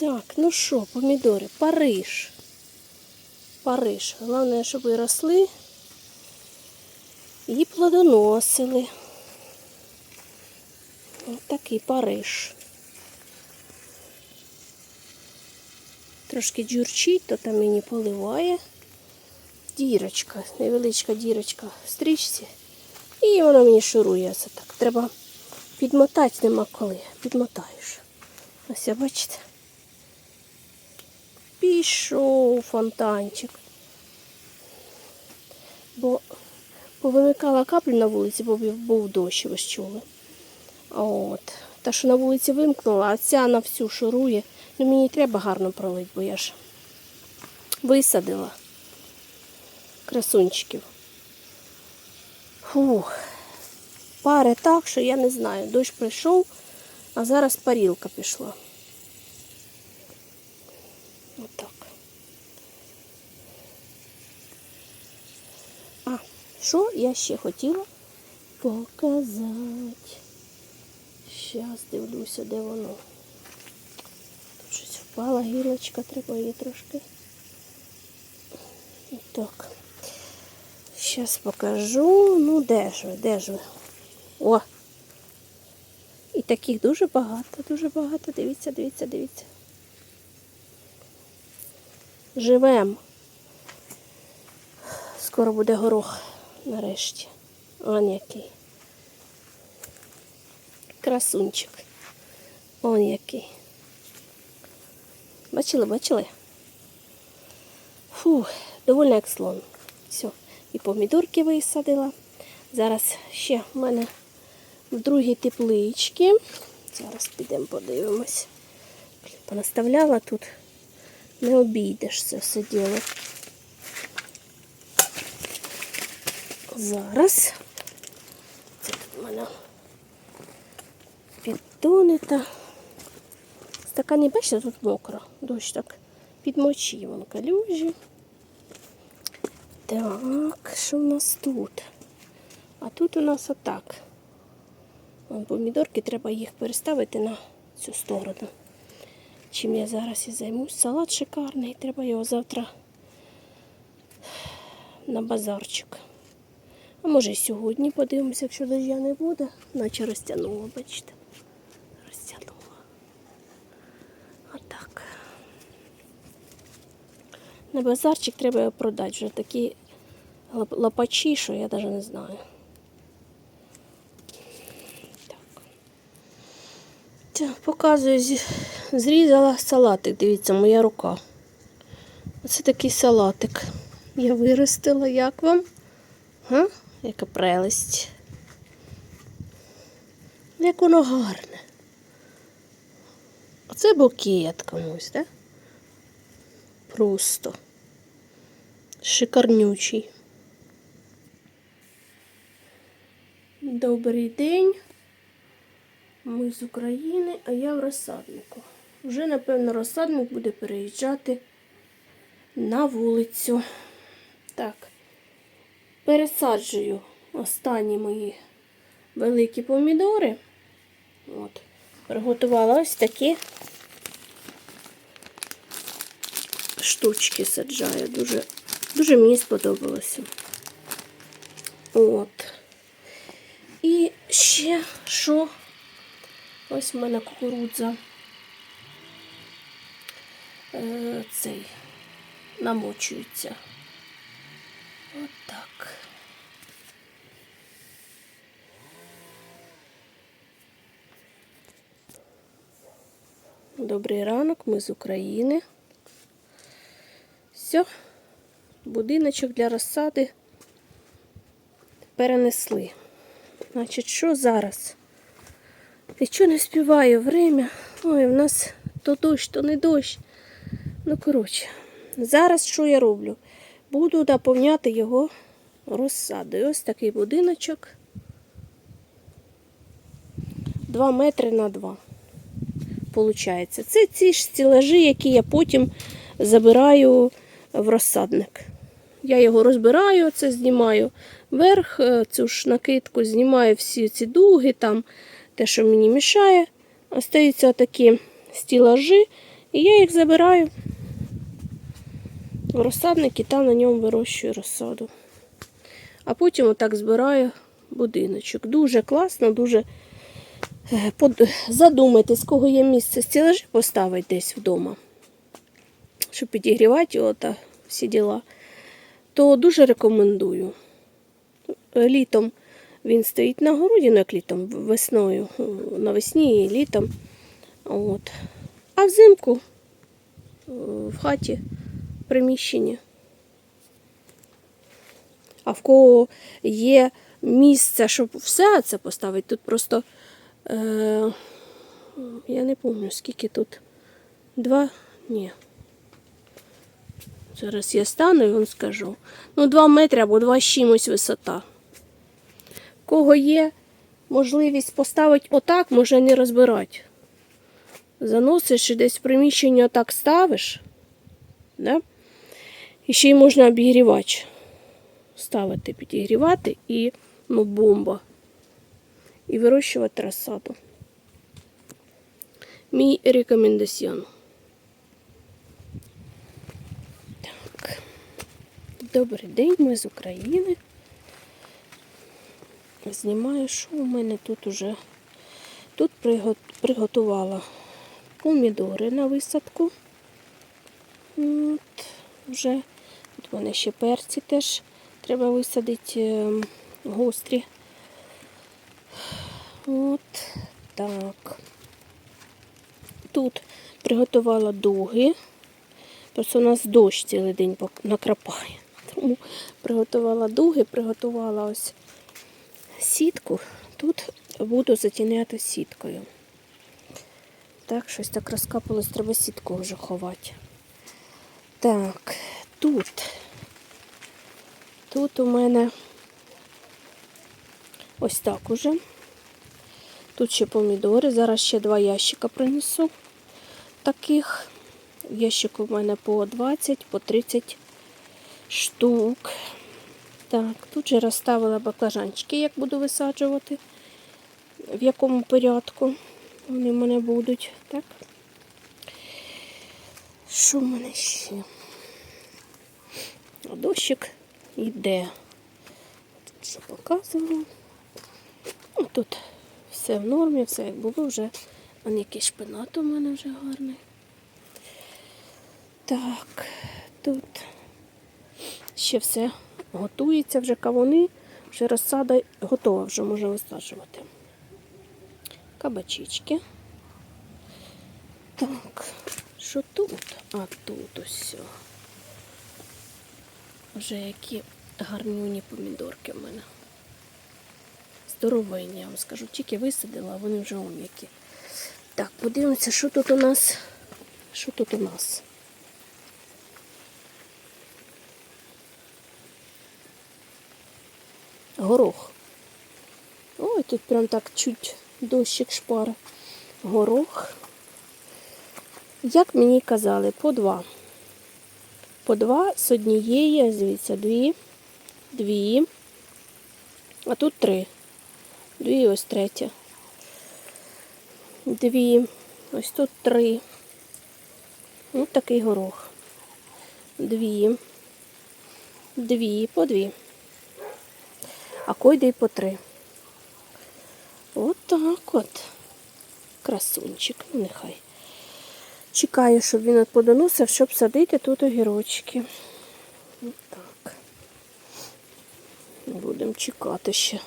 Так, ну що, помідори, Париж. Париж. Головне, щоб росли і плодоносили. Ось такий Париж. Трошки джурчить, то там мені поливає. Дірочка, невеличка дірочка в стрічці. І вона мені шурує це так. Треба підмотати, нема коли. Підмотаєш. Ось, бачите. Пішов фонтанчик. Бо повимикала каплю на вулиці, бо був дощ, ви ж чули. От. Та, що на вулиці вимкнула, а ця на всю шурує. Ну мені треба гарно пролити, бо я ж висадила красунчиків. Фух. Пари так, що я не знаю. Дощ прийшов, а зараз парілка пішла. Отак. А, що я ще хотіла показати? Щас дивлюся, де воно. Тут щось впала гілочка, треба її трошки. Так. Щас покажу. Ну, де ж ви, де ж ви? О! І таких дуже багато, дуже багато. Дивіться, дивіться, дивіться. Живем. Скоро буде горох нарешті. Он який. Красунчик. Он який. Бачили, бачили? Фух, довольно як слон. Все. І помідорки висадила. Зараз ще в мене в другій тепличці. Зараз підемо подивимось. Понаставляла тут. Не обійдеш це все діло. Зараз. Це тут в мене піддони та стакані, бачите, тут мокро. Дощ так підмочив, вон калюжі. Так, що в нас тут? А тут у нас отак. Вон помідорки, треба їх переставити на цю сторону. Чим я зараз і займусь. Салат шикарний, треба його завтра на базарчик. А може сьогодні подивимося, якщо дождя не буде, наче розтягнуло, бачите. Розтягнуло. Отак. На базарчик треба продати. Вже такі лапачі, що я навіть не знаю. Показую, зрізала салатик. Дивіться, моя рука. Оце такий салатик. Я виростила, як вам? Га? Яка прелесть. Як воно гарне. Оце букет комусь, так? Да? Просто шикарнючий. Добрий день. Ми з України, а я в розсаднику. Вже, напевно, розсадник буде переїжджати на вулицю. Так, пересаджую останні мої великі помідори. От, приготувала ось такі штучки саджаю. Дуже, дуже мені сподобалося. От. І ще що? Ось в мене кукурудза. Е, цей намочується. От. Добрий ранок, ми з України. Все, будиночок для розсади перенесли. Значить, що зараз? Що не співаю время? Ой, в нас то дощ, то не дощ. Ну, коротше, зараз що я роблю? Буду наповняти його розсадою. Ось такий будиночок. 2 метри на 2. Получається. Це ці ж стілажі, які я потім забираю в розсадник. Я його розбираю, це знімаю верх, е, цю ж накидку, знімаю всі ці дуги, там те, що мені мішає. Остаються такі стілажі, І я їх забираю в розсадник і там на ньому вирощую розсаду. А потім отак збираю будиночок. Дуже класно, дуже задумайтесь, кого є місце стілажі поставити десь вдома, щоб підігрівати його та всі діла, то дуже рекомендую. Е, Літом він стоїть на городі, ну як літом, весною, е, навесні і літом. От. А взимку е, в хаті в приміщенні. А в кого є місце, щоб все це поставити, тут просто е, я не пам'ятаю, скільки тут. Два? Ні. Зараз я стану і вам скажу. Ну, два метри або два з чимось висота. Кого є можливість поставити отак, може не розбирати. Заносиш і десь в приміщення отак ставиш. Да? І ще й можна обігрівач ставити, підігрівати і ну, бомба. І вирощувати розсаду. Мій рекомендаціон. Так. Добрий день, ми з України. Знімаю, що у мене тут уже. Тут приготувала помідори на висадку. От, вже. Тут в мене ще перці теж треба висадити ем, гострі. От так. Тут приготувала дуги. Просто у нас дощ цілий день накрапає. Тому приготувала дуги, приготувала ось сітку. Тут буду затіняти сіткою. Так, щось так розкапалось, треба сітку вже ховати. Так, тут. Тут у мене ось так уже. Тут ще помідори. Зараз ще два ящика принесу таких. В ящику в мене по 20, по 30 штук. Так, тут же розставила баклажанчики, як буду висаджувати, в якому порядку вони в мене будуть. Так. Що в мене ще? Дощик йде. Тут що показувала. Тут все в нормі, все як було вже. Вон який шпинат у мене вже гарний. Так, тут ще все готується, вже кавуни, вже розсада готова, вже можна висаджувати. Кабачички. Так, що тут? А тут все. Вже які гарнюні помідорки в мене. Здоровенні, я вам скажу. Тільки висадила, а вони вже он. Так, подивимося, що тут у нас. Що тут у нас? Горох. Ой, тут прям так чуть дощик шпара. Горох. Як мені казали, по два. По два з однієї, дивіться, дві, дві, а тут три. Дві і ось третя. Дві. Ось тут три. Ось такий горох. Дві. Дві, по дві. А койде й по три. От так от. Красунчик, ну нехай. Чекаю, щоб він от щоб садити тут огірочки. От так. Будемо чекати ще.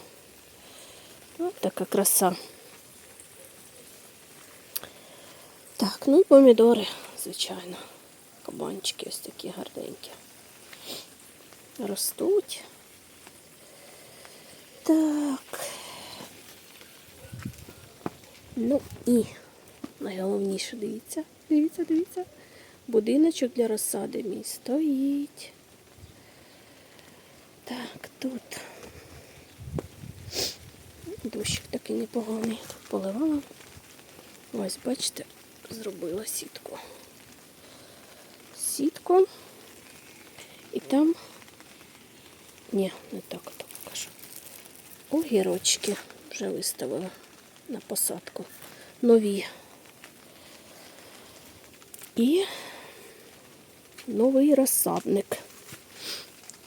Ось така краса. Так, ну і помідори, звичайно. Кабанчики ось такі гарненькі. Ростуть. Так. Ну і найголовніше, дивіться, дивіться, дивіться. Будиночок для розсади мій стоїть. Так, тут. Дощик такий непоганий. Поливала. Ось, бачите, зробила сітку. Сітку. І там. Ні, не так то покажу. Огірочки вже виставила на посадку. Нові. І новий розсадник.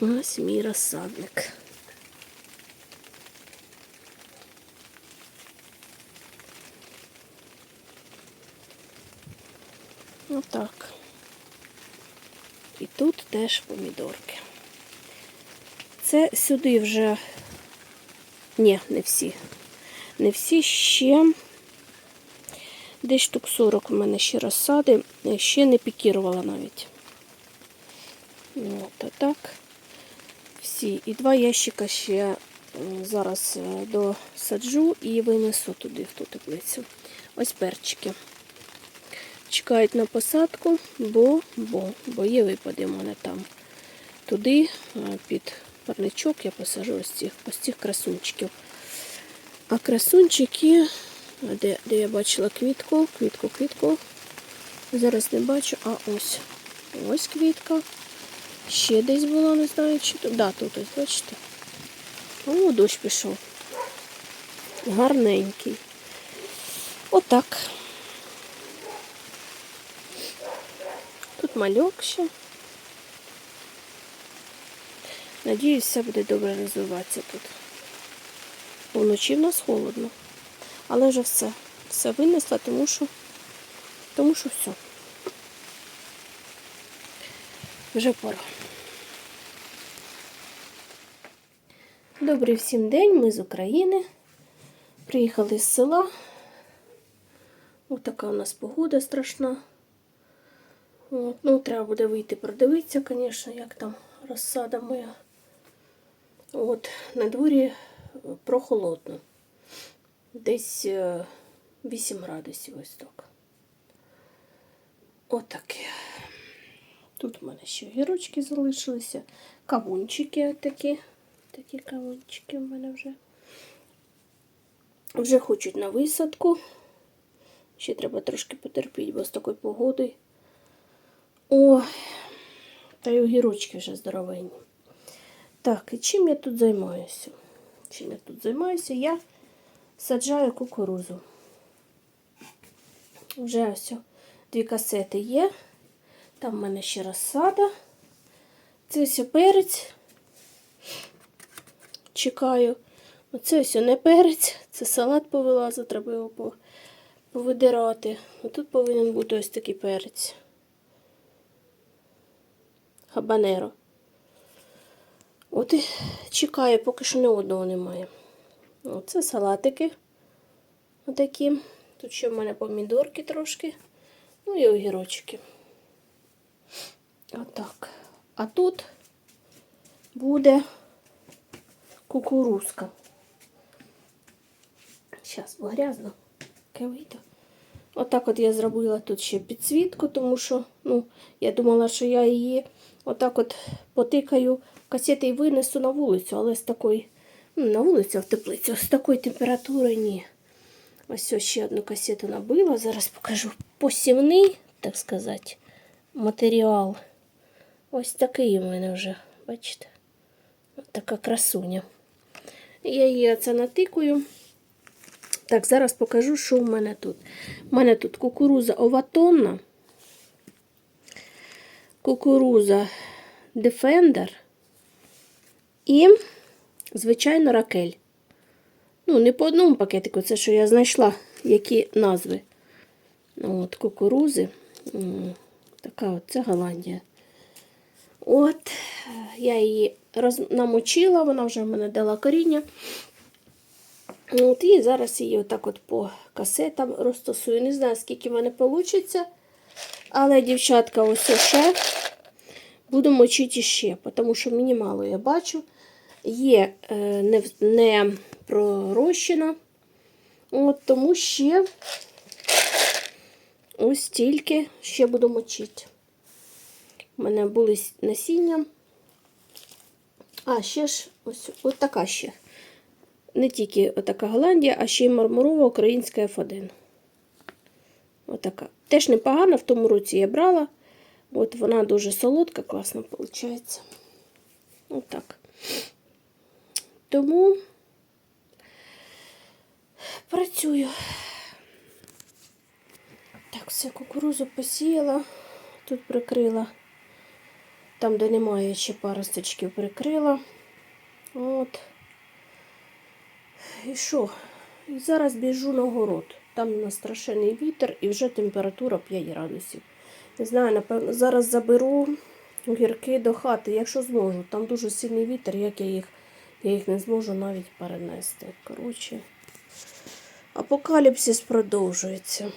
Ось мій розсадник. Отак. І тут теж помідорки. Це сюди вже. Ні, не всі. Не всі ще. Десь штук 40 у мене ще розсади. Ще не пікірувала навіть. От, а. Всі. І два ящика ще е, зараз е, досаджу і винесу туди, в ту теплицю. Ось перчики. Чекають на посадку, бо, бо, бо є випади в мене там. Туди е, під парничок я посажу ось цих, ось цих красунчиків. А красунчики, де, де я бачила квітку, квітку, квітку. Зараз не бачу, а ось. Ось квітка. Ще десь була, не знаю, чи тут. Да, тут ось, бачите. О, дощ пішов. Гарненький. Отак. Тут мальок ще. Надіюсь, все буде добре розвиватися тут. Вночі в нас холодно. Але вже все. Все винесла, тому що, тому що все. Вже пора. Добрий всім день, ми з України. Приїхали з села. Ось така у нас погода страшна. От, ну, треба буде вийти продивитися, звісно, як там розсада моя. От, на дворі прохолодно. Десь е, 8 градусів ось так. Отаке. Тут у мене ще гірочки залишилися. Кавунчики такі. Такі кавунчики в мене вже. Вже хочуть на висадку. Ще треба трошки потерпіти, бо з такою погодою. Ой, та й огірочки вже здоровенні. Так, і чим я тут займаюся? Чим я тут займаюся? Я саджаю кукурузу. Вже ось дві касети є. Там в мене ще розсада. Це ось перець. Чекаю. Оце ось не перець, це салат повилазив, треба його повидирати. Тут повинен бути ось такий перець. Хабанеро. От і чекаю, поки що ні одного немає. Оце салатики. Отакі. Тут ще в мене помідорки трошки. Ну і огірочки. Отак. А тут буде кукурузка. Зараз, бо грязно. Кивито. Отак от я зробила тут ще підсвітку, тому що ну, я думала, що я її отак от потикаю касети і винесу на вулицю, але з такої, ну, на вулицю в теплицю, з такої температури ні. Ось ось ще одну касету набила. Зараз покажу посівний, так сказати, матеріал. Ось такий у мене вже, бачите? Ось така красуня. Я її оце натикую. Так, зараз покажу, що в мене тут. У мене тут кукуруза оватонна, кукуруза Defender і, звичайно, ракель. Ну, не по одному пакетику, це що я знайшла, які назви. От, кукурузи. Така от, це Голландія. От, я її роз... намочила, вона вже в мене дала коріння. От, і зараз її отак от по касетам розтасую. Не знаю, скільки в мене вийде. Але, дівчатка, ось ще буду мочити ще, тому що мені мало я бачу. Є е, не, не пророщена. От, тому ще ось тільки ще буду мочити. У мене були насіння. А, ще ж ось от така ще. Не тільки отака Голландія, а ще й мармурова українська F1. Отака. Теж непогана, в тому році я брала. От вона дуже солодка, класно виходить. Отак. Тому працюю. Так, все, кукурузу посіяла. тут прикрила. Там, де немає ще паросточків, прикрила. От. І що? Зараз біжу на город. Там у нас страшенний вітер і вже температура 5 градусів. Не знаю, напевно, зараз заберу огірки до хати, якщо зможу. Там дуже сильний вітер, як я їх, я їх не зможу навіть перенести. Коротше, апокаліпсис продовжується.